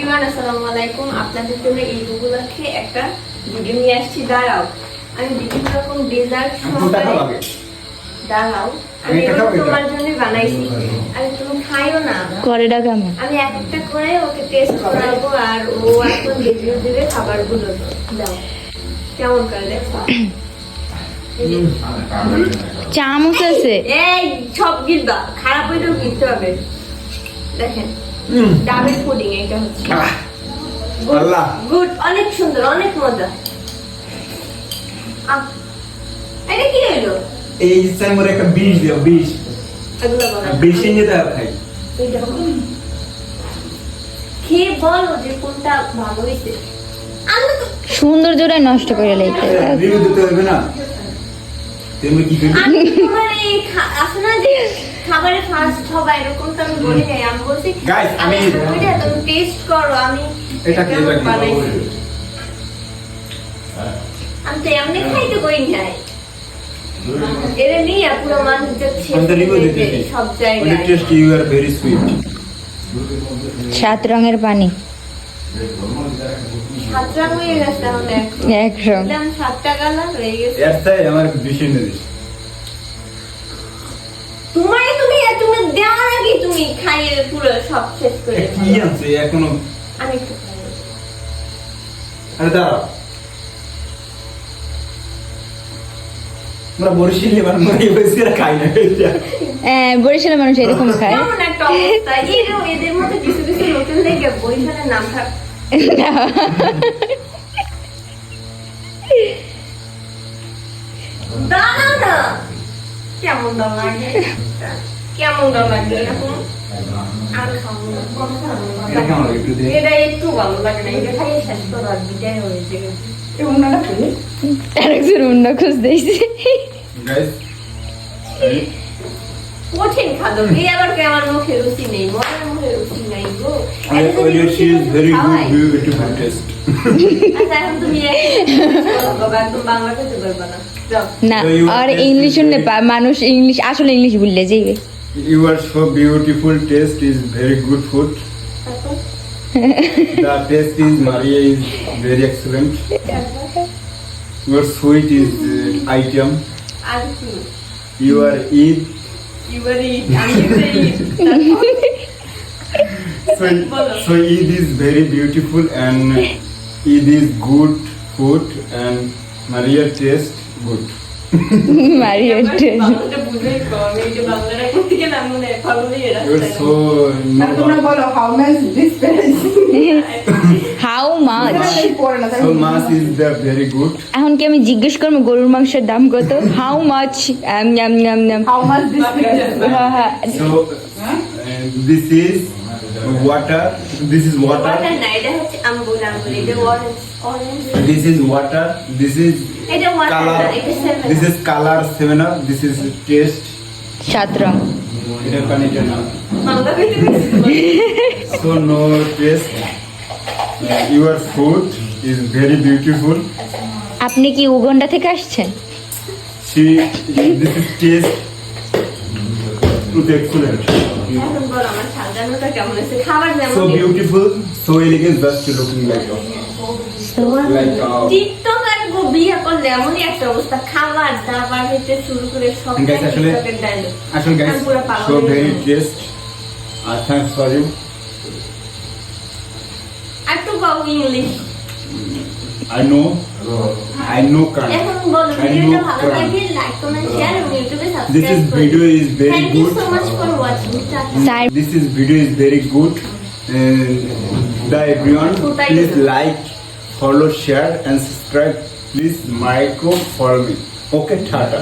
Everyone আসসালামু আলাইকুম। আপনাদের জন্য এই উপলক্ষে একটা ভিডিও নিয়ে আসছি। দাঁড়াও। আমি বিভিন্ন রকম ডেজার্ট? দাঁড়াও। আমি একটা এগুলো খাব এটা? তোমার জন্য বানাইছি। আরে তুমি খাইও না। করেটা কেমন? আমি এক একটা করে ওকে টেস্ট করাবো আর ও এখন রিভিউ দেবে খাবারগুলো। দাও। কেমন করে দেখো। চামচ আছে। এই সব গিলবা। খারাপ হইলেও গিলতে হবে। দেখেন। ডাবের পুডিং এটা হচ্ছে আল্লাহ গুড অনেক সুন্দর অনেক মজা। এটা কি হলো এই ইচ্ছায় মোর একটা বিষ দিও বিষ। বলো। খেয়ে বলো। যে কোনটা ভালো হয়েছে তো নষ্ট করে লাইতে রিভিউ দিতে হবে না। তুমি কি করবি? আমি তোমার এই খাবারে ফার্স্ট হবা এরকম তো আমি বলি নাই। আমি বলছি Guys, আমি- তুমি টেস্ট করো আমি এটা কি, এটা কি? আমি তো এমনি খাইতে কই নাই। নিয়ে পুরো মানুষ যাচ্ছে সব ওটা জায়গায় taste you are very sweet সাত রঙের পানি। সাতটা হয়ে গেছে এখন। এক রং সাতটা কালার হয়ে গেছে। এর আমার বেশি নিয়ে দিস তোমার তুমি তুমি দেওয়ার আগে তুমি খাইয়ে পুরো সব শেষ করে কি আছে? এখনও? আমি একটু আরে দাঁড়াও। আমরা খাই না। হ্যাঁ, বরিশালের মানুষ এরকম খায়? কেমন একটা অবস্থা? এরকম এদের মধ্যে কিছু কিছু লোকের লেগে বরিশালের নাম থাক কেমন দাম লাগে কেমন দাম লাগে এরকম আর খাব। এটা একটু ভালো লাগে না এটা শেষ হয়েছে আরেকজন অন্য খোঁজ দিয়েছে গাইস কঠিন খাদ্য এই আবার কি আমার মুখে রুচি নেই মনের I এটা যদি tell you রুচি she is হতো very খাওয়াই। good beautiful taste আচ্ছা এখন তুমি বাবা একদম বাংলা খেতে পারবে না যাও না So you আর taste ইংলিশ শুনলে very- পা- মানুষ ইংলিশ আসলে ইংলিশ ভুললে যাইবে You are so beautiful. Taste is very good food. তারপর The taste is Maria is very excellent. Your sweet is uh, item. আর কি You are Eid. এবারে আমি এবারে So, so Eid is very beautiful and Eid is good food and Maria taste good. মনে হয় পাগলই এরা You're so না তোমরা no, how this মাছ so mass is the very good. এখন কি আমি জিজ্ঞেস করব গরুর মাংসের দাম কত how much how much this parents So uh, this is water. This is water. Water না এটা হচ্ছে আঙ্গুর আঙ্গুর এটা orange orange This is water. This is এটা ওয়াটার color. এটা seven This is color seven up. This is taste. সাত রং এটা পানি না। no taste. Uh, your food is very beautiful. আপনি কি উগন্ডা থেকে আসছেন She. This is taste. It's excellent. এখন বলো আমার সাজানোটা কেমন হয়েছে খাবার যেমন. Uh, আর গো বিয়ে করলে এমনই একটা অবস্থা খাবার দাবার হইতে শুরু করে সব আসলে- পুরো পাগল so হয়ে very গেছি। taste. Uh, thanks for you. আর একটু কম I know. ইউটিউবে This is video is very good. So much for watching sir This is video is very good. And the everyone, please like, follow, share, and subscribe. Please micro follow me. Okay, Tata.